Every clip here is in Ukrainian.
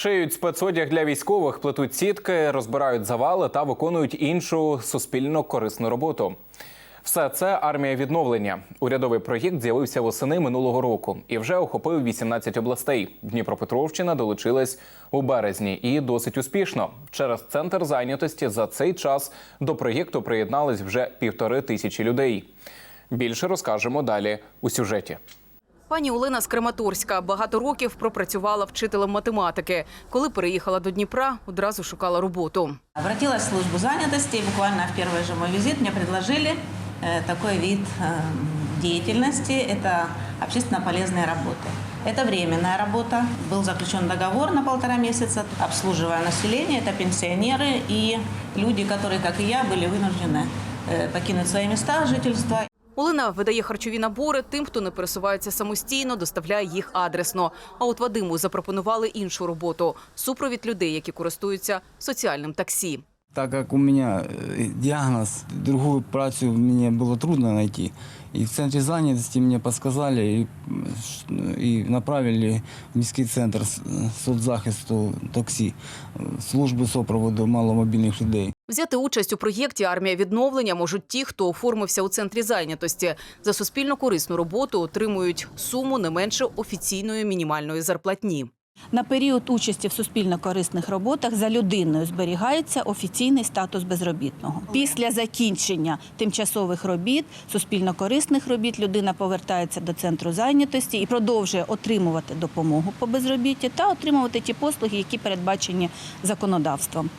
Шиють спецодяг для військових, плетуть сітки, розбирають завали та виконують іншу суспільно корисну роботу. Все це армія відновлення. Урядовий проєкт з'явився восени минулого року і вже охопив 18 областей. Дніпропетровщина долучилась у березні і досить успішно. Через центр зайнятості за цей час до проєкту приєднались вже півтори тисячі людей. Більше розкажемо далі у сюжеті. Пані Олена з Краматорська багато років пропрацювала вчителем математики. Коли переїхала до Дніпра, одразу шукала роботу. Обратилась в службу занятости, и буквально в первый же мой визит мне предложили э, такой вид э, деятельности. Это общественно полезные работы. Это временная работа. Был заключен договор на полтора месяца, обслуживая население. Это пенсионеры и люди, которые, как и я, были вынуждены э, покинуть свои места жительства. Олена видає харчові набори тим, хто не пересувається самостійно, доставляє їх адресно. А от Вадиму запропонували іншу роботу супровід людей, які користуються соціальним таксі. Так как у меня э, диагноз, другую працу мне было трудно найти. И в центре занятости мне подсказали м, и направили в міський центр соцзахисту таксі, е, служби супроводу маломобільних людей. Взяти участь у проєкті Армія відновлення можуть ті, хто оформився у центрі зайнятості. За суспільно корисну роботу отримують суму не менше офіційної мінімальної зарплатні. На період участі в суспільно-корисних роботах за людиною зберігається офіційний статус безробітного. Після закінчення тимчасових робіт, суспільно-корисних робіт, людина повертається до центру зайнятості і продовжує отримувати допомогу по безробітті та отримувати ті послуги, які передбачені законодавством.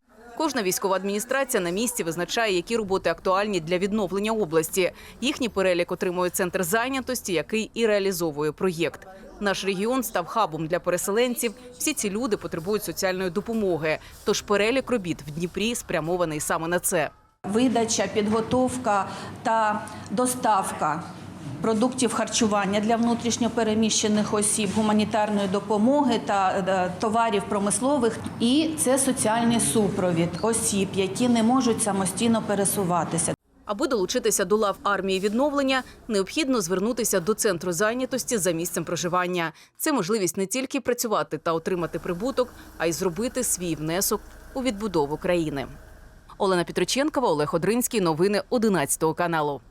Кожна військова адміністрація на місці визначає, які роботи актуальні для відновлення області. Їхній перелік отримує центр зайнятості, який і реалізовує проєкт. Наш регіон став хабом для переселенців. Всі ці люди потребують соціальної допомоги. Тож перелік робіт в Дніпрі спрямований саме на це. Видача, підготовка та доставка продуктів харчування для внутрішньопереміщених осіб, гуманітарної допомоги та е, товарів промислових. І це соціальний супровід осіб, які не можуть самостійно пересуватися. Аби долучитися до лав армії відновлення, необхідно звернутися до центру зайнятості за місцем проживання. Це можливість не тільки працювати та отримати прибуток, а й зробити свій внесок у відбудову країни. Олена Петроченкова, Олег Одринський. Новини 11 каналу.